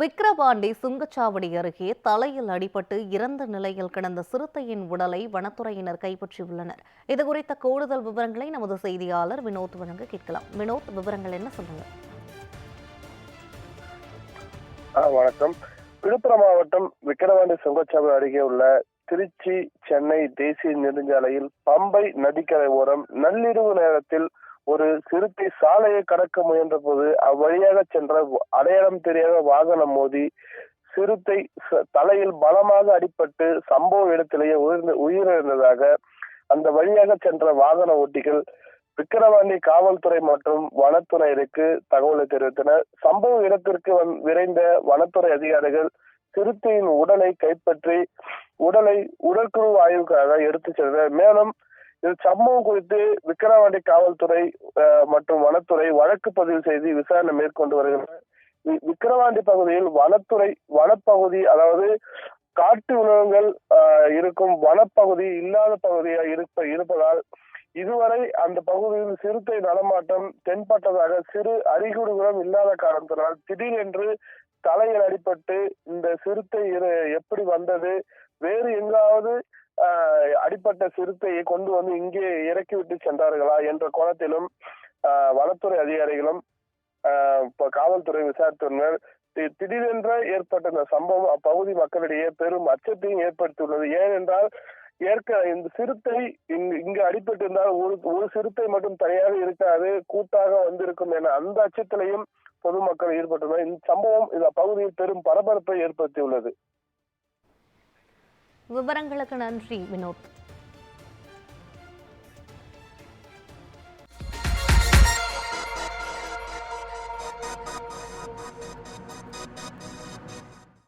விக்கிரவாண்டி சுங்கச்சாவடி அருகே தலையில் அடிபட்டு இறந்த நிலையில் கிடந்த சிறுத்தையின் உடலை வனத்துறையினர் கைப்பற்றியுள்ளனர். இது குறித்த கூடுதல் விவரங்களை நமது செய்தியாளர் வினோத் வழங்க கேட்கலாம். வினோத் விவரங்கள் என்ன சொல்லுங்க வணக்கம். விழுப்புரம் மாவட்டம் விக்கிரவாண்டி சுங்கச்சாவடி அருகே உள்ள திருச்சி சென்னை தேசிய நெடுஞ்சாலையில் பம்பை நதிக்கரை ஓரம் நள்ளிரவு நேரத்தில் ஒரு சிறுத்தை சாலையை கடக்க முயன்ற போது அவ்வழியாக சென்ற அடையாளம் தெரியாத வாகனம் மோதி சிறுத்தை ச- தலையில் பலமாக அடிபட்டு சம்பவ இடத்திலேயே உயிர்ந்து உயிரிழந்ததாக அந்த வழியாக சென்ற வாகன ஓட்டிகள் விக்கிரவாண்டி காவல்துறை மற்றும் வனத்துறையினருக்கு தகவலை தெரிவித்தனர். சம்பவ இடத்திற்கு வந்- விரைந்த வனத்துறை அதிகாரிகள் சிறுத்தையின் உடலை கைப்பற்றி உடலை உடற்குழு ஆய்வுக்காக எடுத்துச் சென்றனர். மேலும் இது சம்பவம் குறித்து விக்கிரவாண்டி காவல்துறை அஹ், மற்றும் வனத்துறை வழக்கு பதிவு செய்து விசாரணை மேற்கொண்டு வருகின்றனர் வி- விக்கிரவாண்டி பகுதியில் வனத்துறை வனப்பகுதி அதாவது காட்டு உணவுகள் அஹ், இருக்கும் வனப்பகுதி இல்லாத பகுதியாக இருப்ப இருப்பதால் இதுவரை அந்த பகுதியில் சிறுத்தை நடமாட்டம் தென்பட்டதாக சிறு அறிகுறிகளும் இல்லாத காரணத்தினால் திடீரென்று தலையில் அடிபட்டு இந்த சிறுத்தை எப்படி வந்தது? வேறு எங்காவது அடிப்பட்ட சிறுத்தையை கொண்டு வந்து இங்கே இறக்கிவிட்டு சென்றார்களா என்ற கோணத்திலும் ஆஹ், வனத்துறை அதிகாரிகளும் ஆஹ், காவல்துறை விசாரித்துள்ளனர் திடீரென்று திடீரென்ற ஏற்பட்ட இந்த சம்பவம் அப்பகுதி மக்களிடையே பெரும் அச்சத்தையும் ஏற்படுத்தியுள்ளது. ஏனென்றால் ஏற்க இந்த சிறுத்தை இங்கு இங்கு அடிபட்டு இருந்தால் ஒரு ஒரு சிறுத்தை மட்டும் தனியாக இருக்காது கூட்டாக வந்திருக்கும் என அந்த அச்சத்திலையும் பொதுமக்கள் ஈடுபட்டுள்ளனர். இந்த சம்பவம் இந்த பகுதியில் பெரும் பரபரப்பை ஏற்படுத்தியுள்ளது. விவரங்களுக்கு நன்றி வினோத்.